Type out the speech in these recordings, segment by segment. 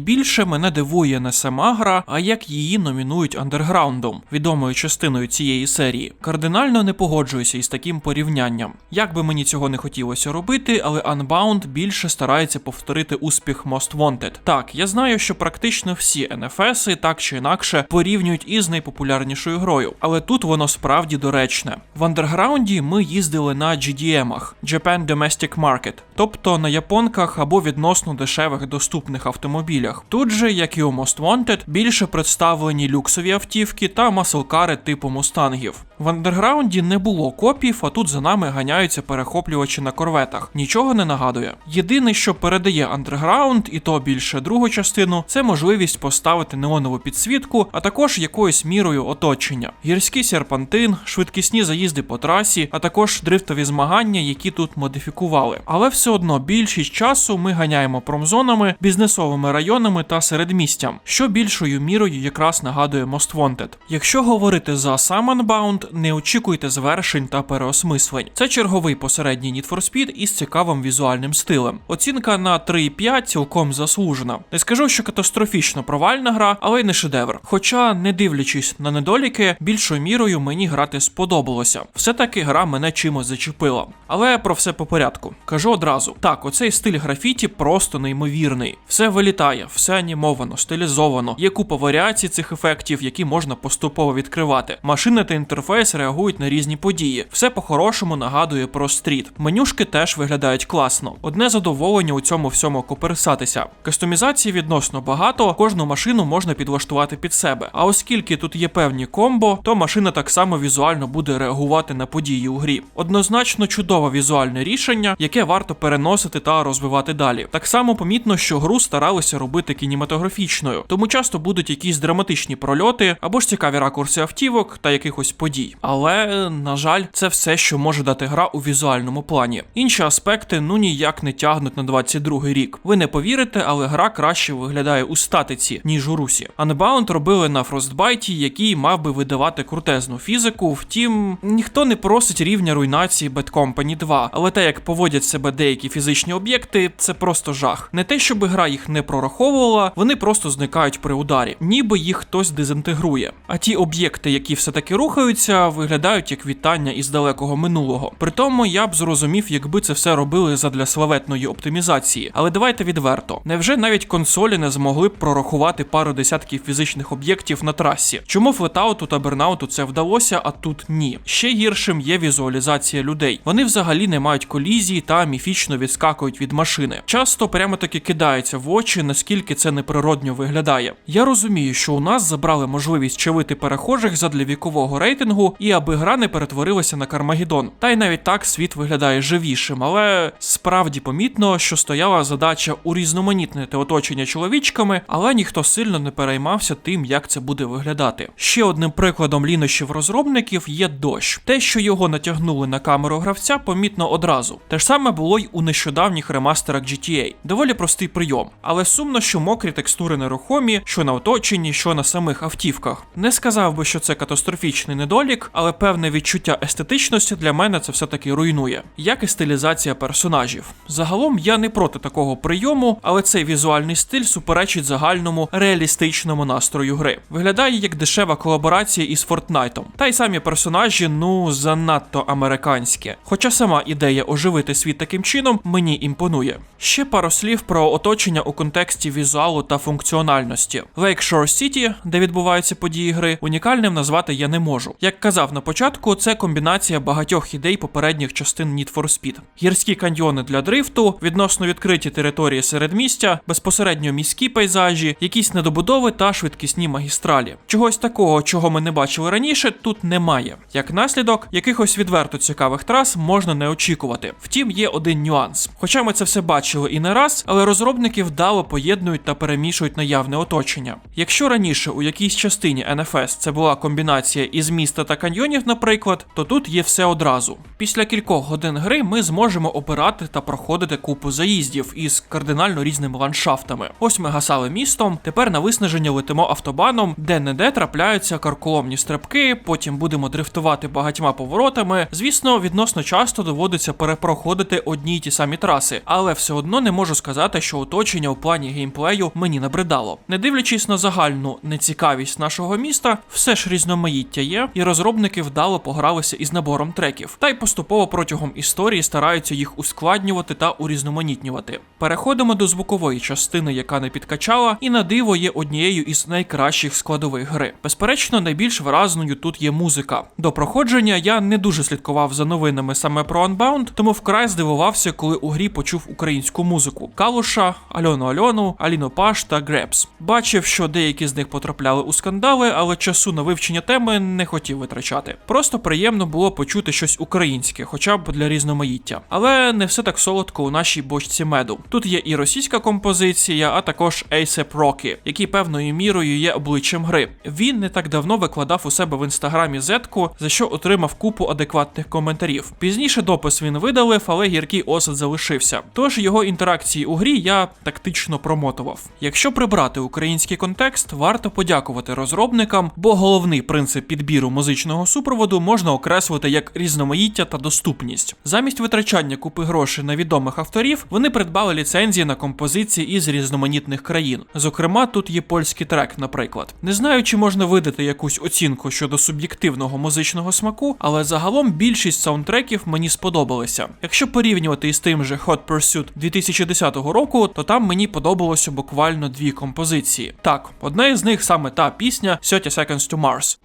Найбільше мене дивує не сама гра, а як її номінують андерграундом, відомою частиною цієї серії. Кардинально не погоджуюся із таким порівнянням. Як би мені цього не хотілося робити, але Unbound більше старається повторити успіх Most Wanted. Так, я знаю, що практично всі NFS так чи інакше порівнюють із найпопулярнішою грою, але тут воно справді доречне. В андерграунді ми їздили на GDM-ах Japan Domestic Market, тобто на японках або відносно дешевих доступних автомобілях. Тут же, як і у Most Wanted, більше представлені люксові автівки та маселкари типу мустангів. В андерграунді не було копів, а тут за нами ганяються перехоплювачі на корветах. Нічого не нагадує. Єдине, що передає андерграунд, і то більше другу частину, це можливість поставити неонову підсвітку, а також якоюсь мірою оточення. Гірський серпантин, швидкісні заїзди по трасі, а також дрифтові змагання, які тут модифікували. Але все одно більшість часу ми ганяємо промзонами, бізнесовими районами та середмістям, що більшою мірою якраз нагадує Most Wanted. Якщо говорити за сам Unbound, не очікуйте звершень та переосмислень. Це черговий посередній Need for Speed із цікавим візуальним стилем. Оцінка на 3,5 цілком заслужена. Не скажу, що катастрофічно провальна гра, але й не шедевр. Хоча, не дивлячись на недоліки, більшою мірою мені грати сподобалося. Все-таки гра мене чимось зачепила. Але про все по порядку. Кажу одразу: так, оцей стиль графіті просто неймовірний. Все вилітає, все анімовано, стилізовано. Є купа варіацій цих ефектів, які можна поступово відкривати. Машини та інтерфейс реагують на різні події. Все по-хорошому нагадує про стріт. Менюшки теж виглядають класно. Одне задоволення у цьому всьому коперсатися. Кастомізації відносно багато, кожну машину можна підлаштувати під себе. А оскільки тут є певні комбо, то машина так само візуально буде реагувати на події у грі. Однозначно чудове візуальне рішення, яке варто переносити та розвивати далі. Так само помітно, що гру старалися робити кінематографічною, тому часто будуть якісь драматичні прольоти або ж цікаві ракурси автівок та якихось подій. Але, на жаль, це все, що може дати гра у візуальному плані. Інші аспекти ну ніяк не тягнуть на 22 рік. Ви не повірите, але гра краще виглядає у статиці, ніж у русі. Unbound робили на Frostbite, який мав би видавати крутезну фізику. Втім, ніхто не просить рівня руйнації Bad Company 2, але те, як поводять себе деякі фізичні об'єкти, це просто жах. Не те, щоб гра їх не прораховувала, вони просто зникають при ударі, ніби їх хтось дезінтегрує. А ті об'єкти, які все-таки рухаються, виглядають як вітання із далекого минулого. Притому я б зрозумів, якби це все робили задля славетної оптимізації. Але давайте відверто. Невже навіть консолі не змогли б прорахувати пару десятків фізичних об'єктів на трасі? Чому флетауту та бернауту це вдалося, а тут ні? Ще гіршим є візуалізація людей. Вони взагалі не мають колізії та міфічно відскакують від машини. Часто прямо таки кидається в очі, наскільки це неприродньо виглядає. Я розумію, що у нас забрали можливість чавити перехожих задля вікового рейтингу і аби гра не перетворилася на Кармагеддон. Та й навіть так світ виглядає живішим, але справді помітно, що стояла задача урізноманітнити оточення чоловічками, але ніхто сильно не переймався тим, як це буде виглядати. Ще одним прикладом лінощів розробників є дощ. Те, що його натягнули на камеру гравця, помітно одразу. Те ж саме було й у нещодавніх ремастерах GTA. Доволі простий прийом, але сумно, що мокрі текстури нерухомі, що на оточенні, що на самих автівках. Не сказав би, що це катастрофічний недолік, але певне відчуття естетичності для мене це все-таки руйнує, як і стилізація персонажів. Загалом я не проти такого прийому, але цей візуальний стиль суперечить загальному реалістичному настрою гри. Виглядає як дешева колаборація із Фортнайтом. Та й самі персонажі, ну занадто американські. Хоча сама ідея оживити світ таким чином мені імпонує. Ще пару слів про оточення у контексті візуалу та функціональності. Lakeshore City, де відбуваються події гри, унікальним назвати я не можу. Як казав на початку, це комбінація багатьох ідей попередніх частин Need for Speed. Гірські каньйони для дрифту, відносно відкриті території середмістя, безпосередньо міські пейзажі, якісь недобудови та швидкісні магістралі. Чогось такого, чого ми не бачили раніше, тут немає. Як наслідок, якихось відверто цікавих трас можна не очікувати. Втім, є один нюанс. Хоча ми це все бачили і не раз, але розробники вдало поєднують та перемішують наявне оточення. Якщо раніше у якійсь частині NFS це була комбінація із міста та каньйонів, наприклад, то тут є все одразу. Після кількох годин гри ми зможемо обирати та проходити купу заїздів із кардинально різними ландшафтами. Ось ми гасали містом. Тепер на виснаження летимо автобаном, де не де трапляються карколомні стрибки. Потім будемо дрифтувати багатьма поворотами. Звісно, відносно часто доводиться перепроходити одні й ті самі траси, але все одно не можу сказати, що оточення у плані геймплею мені набридало. Не дивлячись на загальну нецікавість нашого міста, все ж різноманіття є, і розробники вдало погралися із набором треків, та й поступово протягом історії стараються їх ускладнювати та урізноманітнювати. Переходимо до звукової частини, яка не підкачала, і на диво є однією із найкращих складових гри. Безперечно, найбільш виразною тут є музика. До проходження я не дуже слідкував за новинами саме про Unbound, тому вкрай здивувався, коли у грі почув українську музику: Калуша, Альону Альону, Аліну Паш та Гребс. Бачив, що деякі з них потрапляли у скандали, але часу на вивчення теми не хотів витрачати. Просто приємно було почути щось українське, хоча б для різноманіття. Але не все так солодко у нашій бочці меду. Тут є і російська композиція, а також A$AP Rocky, який певною мірою є обличчям гри. Він не так давно викладав у себе в інстаграмі зетку, за що отримав купу адекватних коментарів. Пізніше допис він видалив, але гіркий осад залишився. Тож його інтеракції у грі я тактично промотував. Якщо прибрати український контекст, варто подякувати розробникам, бо головний принцип підбіру музичного супроводу можна окреслити як різноманіття та доступність. Замість витрачання купи грошей на відомих авторів, вони придбали ліцензії на композиції із різноманітних країн. Зокрема, тут є польський трек, наприклад. Не знаю, чи можна видати якусь оцінку щодо суб'єктивного музичного смаку, але загалом більшість саундтреків мені сподобалися. Якщо порівнювати із тим же Hot Pursuit 2010 року, то там мені подобалося буквально дві композиції. Так, одна із них саме та пісня 30 Seconds to Mars.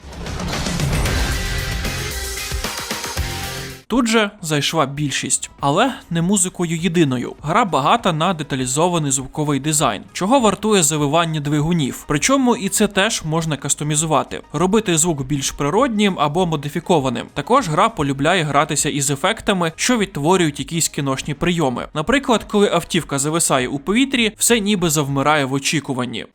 Тут же зайшла більшість, але не музикою єдиною. Гра багата на деталізований звуковий дизайн, чого вартує завивання двигунів. Причому і це теж можна кастомізувати, робити звук більш природнім або модифікованим. Також гра полюбляє гратися із ефектами, що відтворюють якісь кіношні прийоми. Наприклад, коли автівка зависає у повітрі, все ніби завмирає в очікуванні.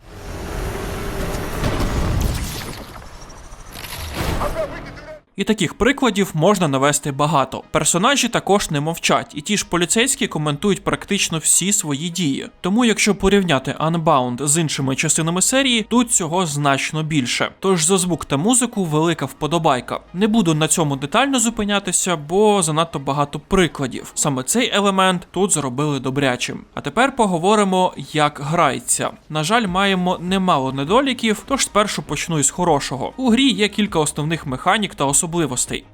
І таких прикладів можна навести багато. Персонажі також не мовчать, і ті ж поліцейські коментують практично всі свої дії. Тому, якщо порівняти Unbound з іншими частинами серії, тут цього значно більше. Тож за звук та музику велика вподобайка. Не буду на цьому детально зупинятися, бо занадто багато прикладів. Саме цей елемент тут зробили добрячим. А тепер поговоримо, як грається. На жаль, маємо немало недоліків, тож спершу почну із хорошого. У грі є кілька основних механік та особливостей.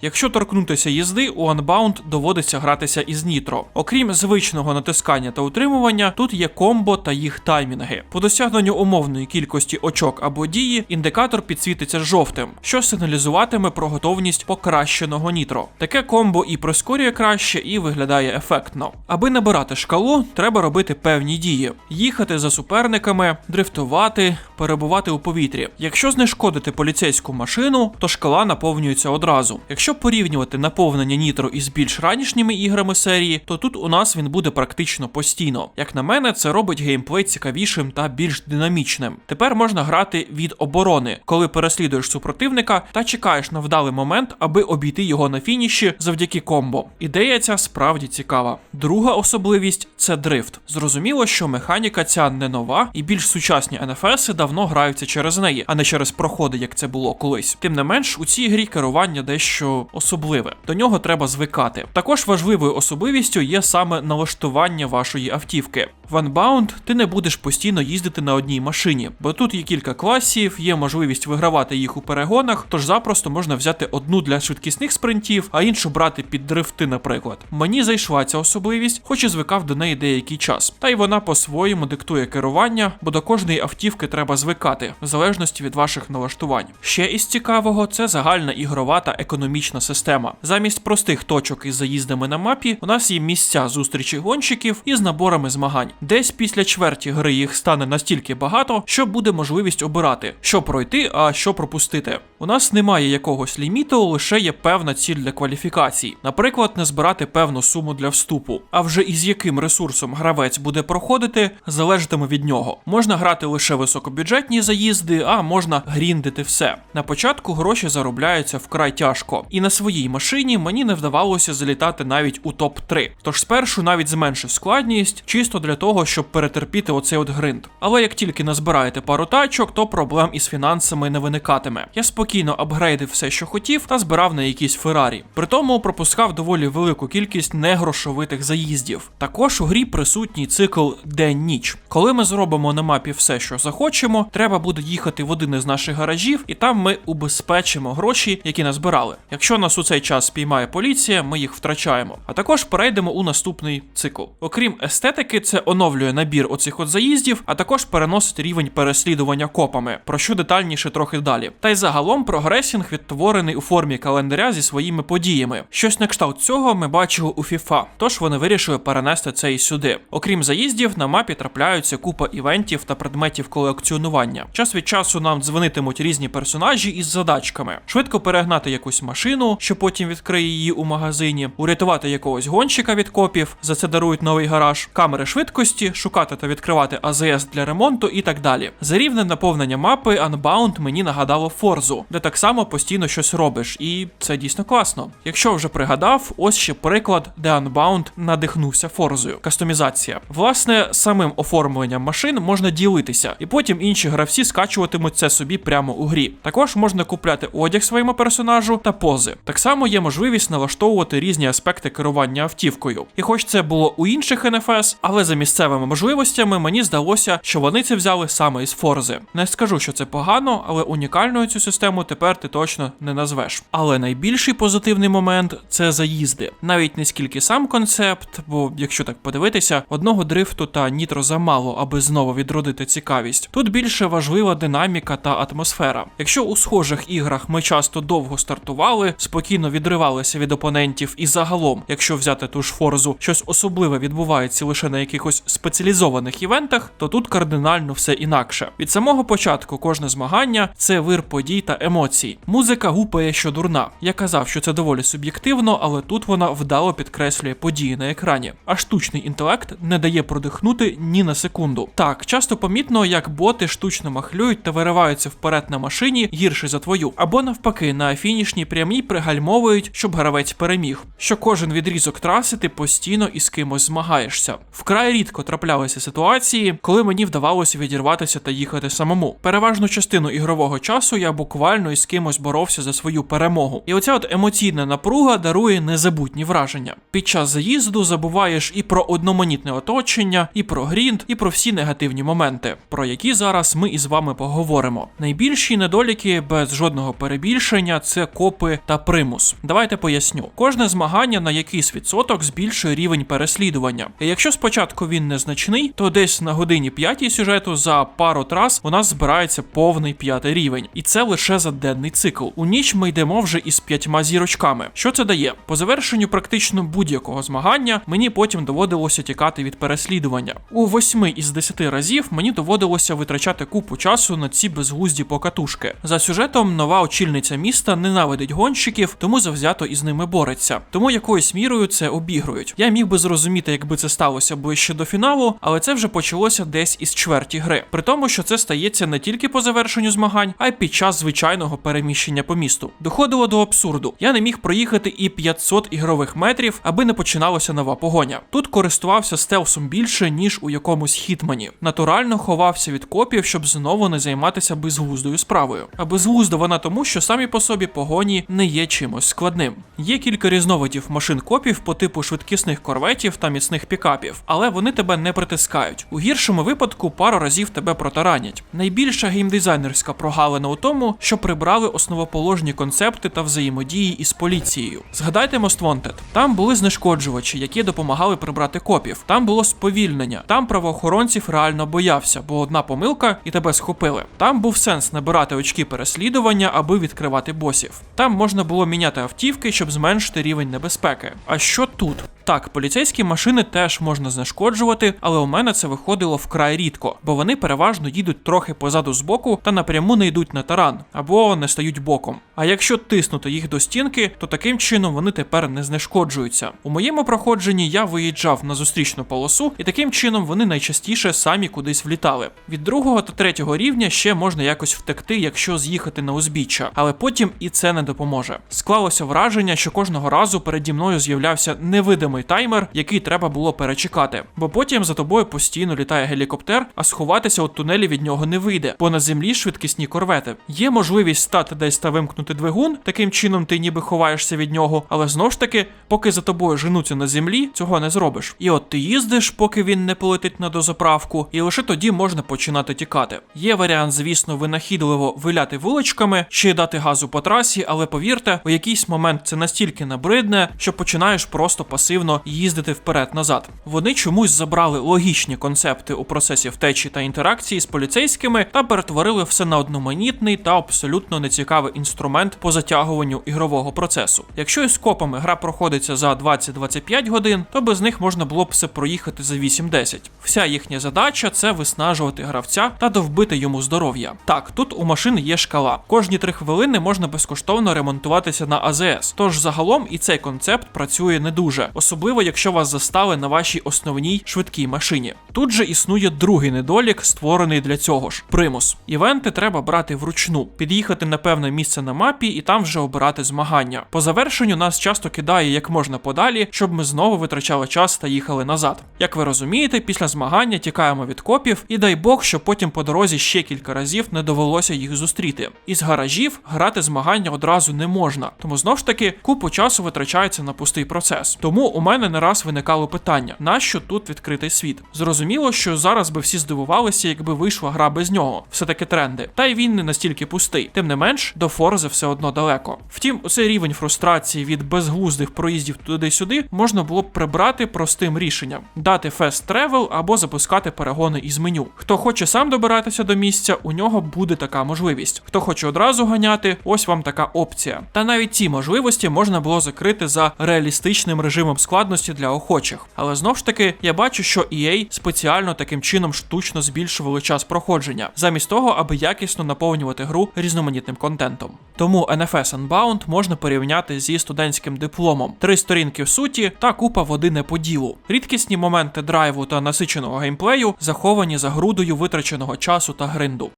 Якщо торкнутися їзди, у Unbound доводиться гратися із нітро. Окрім звичного натискання та утримування, тут є комбо та їх таймінги. По досягненню умовної кількості очок або дії, індикатор підсвітиться жовтим, що сигналізуватиме про готовність покращеного нітро. Таке комбо і прискорює краще, і виглядає ефектно. Аби набирати шкалу, треба робити певні дії: їхати за суперниками, дрифтувати, перебувати у повітрі. Якщо знешкодити поліцейську машину, то шкала наповнюється одразу. Якщо порівнювати наповнення нітро із більш ранішніми іграми серії, то тут у нас він буде практично постійно. Як на мене, це робить геймплей цікавішим та більш динамічним. Тепер можна грати від оборони, коли переслідуєш супротивника та чекаєш на вдалий момент, аби обійти його на фініші завдяки комбо. Ідея ця справді цікава. Друга особливість це дрифт. Зрозуміло, що механіка ця не нова, і більш сучасні NFS давно граються через неї, а не через проходи, як це було колись. Тим не менш, у цій грі керування дещо особливе. До нього треба звикати. Також важливою особливістю є саме налаштування вашої автівки. В Unbound ти не будеш постійно їздити на одній машині, бо тут є кілька класів, є можливість вигравати їх у перегонах, тож запросто можна взяти одну для швидкісних спринтів, а іншу брати під дрифти, наприклад. Мені зайшла ця особливість, хоч і звикав до неї деякий час. Та й вона по-своєму диктує керування, бо до кожної автівки треба звикати, в залежності від ваших налаштувань. Ще із цікавого це загальна ігрова та економічна система. Замість простих точок із заїздами на мапі, у нас є місця зустрічі гонщиків із наборами змагань. Десь після чверті гри їх стане настільки багато, що буде можливість обирати, що пройти, а що пропустити. У нас немає якогось ліміту, лише є певна ціль для кваліфікацій. Наприклад, не збирати певну суму для вступу. А вже із яким ресурсом гравець буде проходити, залежатиме від нього. Можна грати лише високобюджетні заїзди, а можна гріндити все. На початку гроші заробляються вкрай тяжко, і на своїй машині мені не вдавалося залітати навіть у топ 3 Тож спершу навіть зменшив складність, чисто для того, щоб перетерпіти оцей от гринд. Але як тільки назбираєте пару тачок, то проблем із фінансами не виникатиме. Я спокійно апгрейдив все, що хотів, та збирав на якісь Феррарі. При тому пропускав доволі велику кількість негрошовитих заїздів. Також у грі присутній цикл день-ніч. Коли ми зробимо на мапі все, що захочемо, треба буде їхати в один із наших гаражів, і там ми убезпечимо гроші, які назбирали. Якщо нас у цей час спіймає поліція, ми їх втрачаємо. А також перейдемо у наступний цикл. Окрім естетики, це оновлює набір оцих от заїздів, а також переносить рівень переслідування копами, про що детальніше трохи далі. Та й загалом прогресінг відтворений у формі календаря зі своїми подіями. Щось на кшталт цього ми бачили у FIFA, тож вони вирішили перенести це і сюди. Окрім заїздів, на мапі трапляються купа івентів та предметів колекціонування. Час від часу нам дзвонитимуть різні персонажі із задачками: швидко перегнати якусь машину, що потім відкриє її у магазині, урятувати якогось гонщика від копів, за це дарують новий гараж, камери швидкості, шукати та відкривати АЗС для ремонту і так далі. За рівнем наповнення мапи Unbound мені нагадало Форзу, де так само постійно щось робиш, і це дійсно класно. Якщо вже пригадав, ось ще приклад, де Unbound надихнувся Форзою. Кастомізація. Власне, самим оформленням машин можна ділитися, і потім інші гравці скачуватимуть це собі прямо у грі. Також можна купляти одяг своєму персонажу та пози. Так само є можливість налаштовувати різні аспекти керування автівкою. І хоч це було у інших НФС, але за місцевими можливостями мені здалося, що вони це взяли саме із Форзи. Не скажу, що це погано, але унікальною цю систему тепер ти точно не назвеш. Але найбільший позитивний момент це заїзди. Навіть не скільки сам концепт, бо якщо так подивитися, одного дрифту та нітро замало, аби знову відродити цікавість. Тут більше важлива динаміка та атмосфера. Якщо у схожих іграх ми часто довго стартували, спокійно відривалися від опонентів, і загалом, якщо взяти ту ж форзу, щось особливе відбувається лише на якихось спеціалізованих івентах, то тут кардинально все інакше. Від самого початку кожне змагання це вир подій та емоцій. Музика гупає, що дурна. Я казав, що це доволі суб'єктивно, але тут вона вдало підкреслює події на екрані. А штучний інтелект не дає продихнути ні на секунду. Так, часто помітно, як боти штучно махлюють та вириваються вперед на машині гірше за твою, або навпаки, на фінішній прямій пригальмовують, щоб гравець переміг. Що кожен відрізок траси ти постійно із кимось змагаєшся. Вкрай рідко траплялися ситуації, коли мені вдавалося відірватися та їхати самому. Переважну частину ігрового часу я буквально із кимось боровся за свою перемогу. І оця от емоційна напруга дарує незабутні враження. Під час заїзду забуваєш і про одноманітне оточення, і про грінд, і про всі негативні моменти, про які зараз ми із вами поговоримо. Найбільші недоліки без жодного перебільшення це копи та примус. Давайте поясню. Кожне змагання на якийсь відсоток збільшує рівень переслідування. І якщо спочатку він незначний, то десь на годині п'ятій сюжету за пару трас у нас збирається повний п'ятий рівень, і це лише за денний цикл. У ніч ми йдемо вже із п'ятьма зірочками. Що це дає? По завершенню практично будь-якого змагання мені потім доводилося тікати від переслідування. У восьми із десяти разів мені доводилося витрачати купу часу на ці безглузді покатушки. За сюжетом нова очільниця міста ненавидить гонщиків, тому завзято із ними бореться. Тому якоюсь мірою це обігрують. Я міг би зрозуміти, якби це сталося ближче до фіналу, але це вже почалося десь із чверті гри. При тому, що це стається не тільки по завершенню змагань, а й під час звичайного переміщення по місту. Доходило до абсурду. Я не міг проїхати і 500 ігрових метрів, аби не починалася нова погоня. Тут користувався стелсом більше, ніж у якомусь хітмані. Натурально ховався від копів, щоб знову не займатися безглуздою справою. А безглузда вона тому, що самі по собі погоні не є чимось складним. Є кілька різновидів машин копів по типу швидкісних корветів та міцних пікапів, але вони тебе не притискають. У гіршому випадку пару разів тебе протаранять. Найбільша геймдизайнерська прогалина у тому, що прибрали основоположні концепти та взаємодії із поліцією. Згадайте Most Wanted. Там були знешкоджувачі, які допомагали прибрати копів. Там було сповільнення. Там правоохоронців реально боявся, бо одна помилка і тебе схопили. Там був сенс набирати очки переслідування, аби відкривати босів. Там можна було міняти автівки, щоб зменшити рівень небезпеки. А що тут? Так, поліцейські машини теж можна знешкоджувати, але у мене це виходило вкрай рідко, бо вони переважно їдуть трохи позаду збоку та напряму не йдуть на таран або не стають боком. А якщо тиснути їх до стінки, то таким чином вони тепер не знешкоджуються. У моєму проходженні я виїжджав на зустрічну полосу, і таким чином вони найчастіше самі кудись влітали. Від другого та третього рівня ще можна якось втекти, якщо з'їхати на узбіччя, але потім і це не допоможе. Склалося враження, що кожного разу переді мною з'являвся невидимий таймер, який треба було перечекати, бо потім за тобою постійно літає гелікоптер, а сховатися у тунелі від нього не вийде, бо на землі швидкісні корвети. Є можливість стати десь та вимкнути двигун, таким чином ти ніби ховаєшся від нього, але знову ж таки, поки за тобою женуться на землі, цього не зробиш. І от ти їздиш, поки він не полетить на дозаправку, і лише тоді можна починати тікати. Є варіант, звісно, винахідливо виляти вуличками чи дати газу по трасі, але повірте, у якийсь момент це настільки набридне, що починаєш просто пасивно їздити вперед-назад. Вони чомусь забрали логічні концепти у процесі втечі та інтеракції з поліцейськими та перетворили все на одноманітний та абсолютно нецікавий інструмент по затягуванню ігрового процесу. Якщо із копами гра проходиться за 20-25 годин, то без них можна було б все проїхати за 8-10. Вся їхня задача це виснажувати гравця та довбити йому здоров'я. Так, тут у машин є шкала. Кожні 3 хвилини можна безкоштовно ремонтуватися на АЗС. Тож загалом і цей концепт працює не дуже, особливо якщо вас застали на вашій основній швидкій машині. Тут же існує другий недолік, створений для цього ж примус. Івенти треба брати вручну, під'їхати на певне місце на мапі і там вже обирати змагання. По завершенню нас часто кидає як можна подалі, щоб ми знову витрачали час та їхали назад. Як ви розумієте, після змагання тікаємо від копів, і дай Бог, що потім по дорозі ще кілька разів не довелося їх зустріти. Із гаражів грати змагання одразу не можна, тому знов ж таки купу часу витрачається на пустий процес. Тому у мене не раз виникало питання: нащо тут відкритий світ? Зрозуміло, що зараз би всі здивувалися, якби вийшла гра без нього. Все таки тренди. Та й він не настільки пустий. Тим не менш, до Форзи все одно далеко. Втім, цей рівень фрустрації від безглуздих проїздів туди-сюди можна було б прибрати простим рішенням: дати фест тревел або запускати перегони із меню. Хто хоче сам добиратися до місця, у нього буде така можливість. Хто хоче одразу ганяти, ось вам така опція. Та навіть ці можливості можна було закрити за реалістичним режимом складності для охочих. Але знов ж таки, я бачу, що EA спеціально таким чином штучно збільшували час проходження, замість того, аби якісно наповнювати гру різноманітним контентом. Тому NFS Unbound можна порівняти зі студентським дипломом: три сторінки в суті та купа води не по ділу. Рідкісні моменти драйву та насиченого геймплею заховані за грудою витраченого часу та гринду.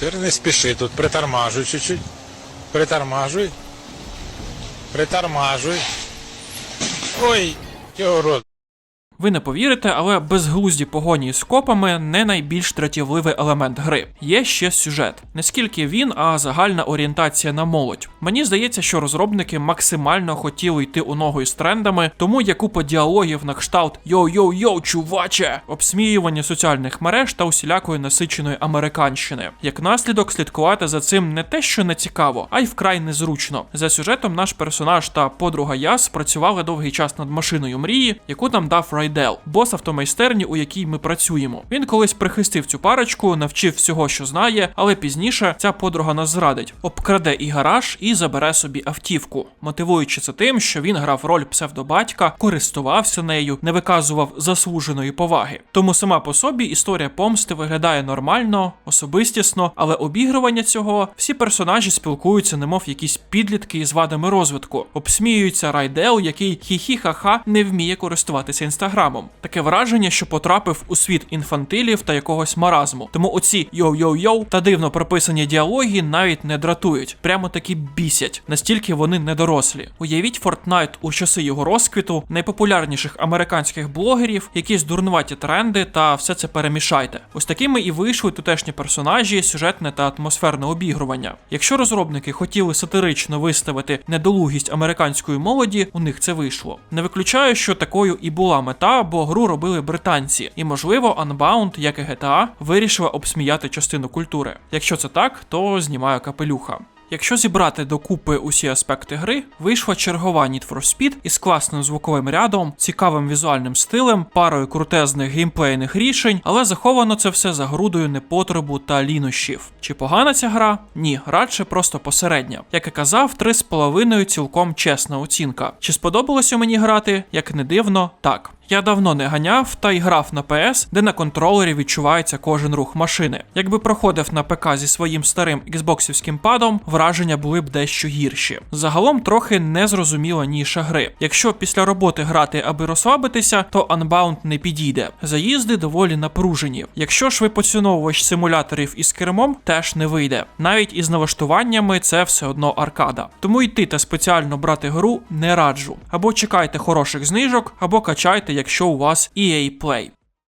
Тепер не спіши тут, притормажуй чуть-чуть. Притормажуй. Притормажуй. Ой, його рот. Ви не повірите, але безглузді погоні з копами не найбільш тратівливий елемент гри. Є ще сюжет. Не скільки він, а загальна орієнтація на молодь. Мені здається, що розробники максимально хотіли йти у ногу із трендами, тому є купа діалогів на кшталт йоу-йоу-йоу, чуваче, обсміювання соціальних мереж та усілякої насиченої американщини. Як наслідок, слідкувати за цим не те, що не цікаво, а й вкрай незручно. За сюжетом наш персонаж та подруга Яс працювали довгий час над машиною мрії, яку нам дав Райдел, бос автомайстерні, у якій ми працюємо. Він колись прихистив цю парочку, навчив всього, що знає, але пізніше ця подруга нас зрадить, обкраде і гараж і забере собі автівку, мотивуючи це тим, що він грав роль псевдобатька, користувався нею, не виказував заслуженої поваги. Тому сама по собі історія помсти виглядає нормально, особистісно, але обігрування цього всі персонажі спілкуються, немов якісь підлітки із вадами розвитку, обсміюється Райдел, який хі-хі-ха-ха не вміє користуватися інстаграмом. Таке враження, що потрапив у світ інфантилів та якогось маразму. Тому оці йоу-йоу-йоу та дивно прописані діалоги навіть не дратують, прямо таки бісять, настільки вони недорослі. Уявіть Fortnite у часи його розквіту, найпопулярніших американських блогерів, якісь дурнуваті тренди та все це перемішайте. Ось такими і вийшли тутешні персонажі, сюжетне та атмосферне обігрування. Якщо розробники хотіли сатирично виставити недолугість американської молоді, у них це вийшло. Не виключаю, що такою і була мета, бо гру робили британці, і можливо, Unbound, як і GTA, вирішила обсміяти частину культури. Якщо це так, то знімаю капелюха. Якщо зібрати докупи усі аспекти гри, вийшла чергова Need for Speed із класним звуковим рядом, цікавим візуальним стилем, парою крутезних геймплейних рішень, але заховано це все за грудою непотребу та лінощів. Чи погана ця гра? Ні, радше просто посередня. Як і казав, 3,5 цілком чесна оцінка. Чи сподобалося мені грати? Як не дивно, так. Я давно не ганяв та й грав на PS, де на контролері відчувається кожен рух машини. Якби проходив на ПК зі своїм старим Xboxівським падом, враження були б дещо гірші. Загалом трохи незрозуміла ніша гри. Якщо після роботи грати, аби розслабитися, то Unbound не підійде. Заїзди доволі напружені. Якщо ж ви поціновувач симуляторів із кермом, теж не вийде. Навіть із налаштуваннями це все одно аркада. Тому йти та спеціально брати гру не раджу. Або чекайте хороших знижок, або качайте, якщо у вас EA Play.